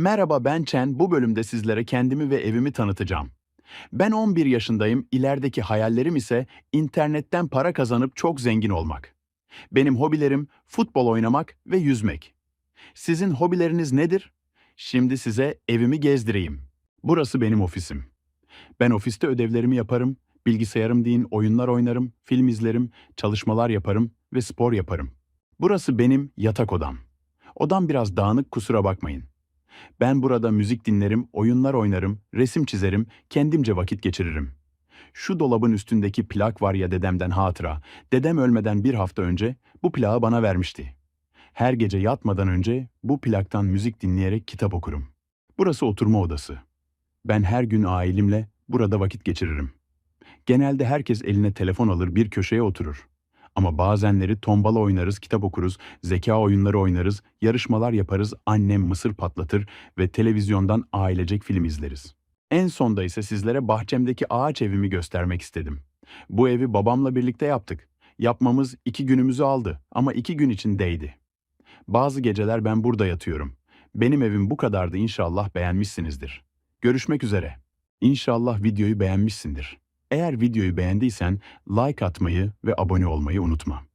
Merhaba ben Chen. Bu bölümde sizlere kendimi ve evimi tanıtacağım. Ben 11 yaşındayım. İlerideki hayallerim ise internetten para kazanıp çok zengin olmak. Benim hobilerim futbol oynamak ve yüzmek. Sizin hobileriniz nedir? Şimdi size evimi gezdireyim. Burası benim ofisim. Ben ofiste ödevlerimi yaparım, bilgisayarım deyin oyunlar oynarım, film izlerim, çalışmalar yaparım ve spor yaparım. Burası benim yatak odam. Odam biraz dağınık kusura bakmayın. Ben burada müzik dinlerim, oyunlar oynarım, resim çizerim, kendimce vakit geçiririm. Şu dolabın üstündeki plak var ya dedemden hatıra. Dedem ölmeden bir hafta önce bu plağı bana vermişti. Her gece yatmadan önce bu plaktan müzik dinleyerek kitap okurum. Burası oturma odası. Ben her gün ailemle burada vakit geçiririm. Genelde herkes eline telefon alır bir köşeye oturur. Ama bazenleri tombala oynarız, kitap okuruz, zeka oyunları oynarız, yarışmalar yaparız, annem mısır patlatır ve televizyondan ailecek film izleriz. En sonda ise sizlere bahçemdeki ağaç evimi göstermek istedim. Bu evi babamla birlikte yaptık. Yapmamız iki günümüzü aldı ama iki gün için değdi. Bazı geceler ben burada yatıyorum. Benim evim bu kadardı inşallah beğenmişsinizdir. Görüşmek üzere. İnşallah videoyu beğenmişsindir. Eğer videoyu beğendiysen like atmayı ve abone olmayı unutma.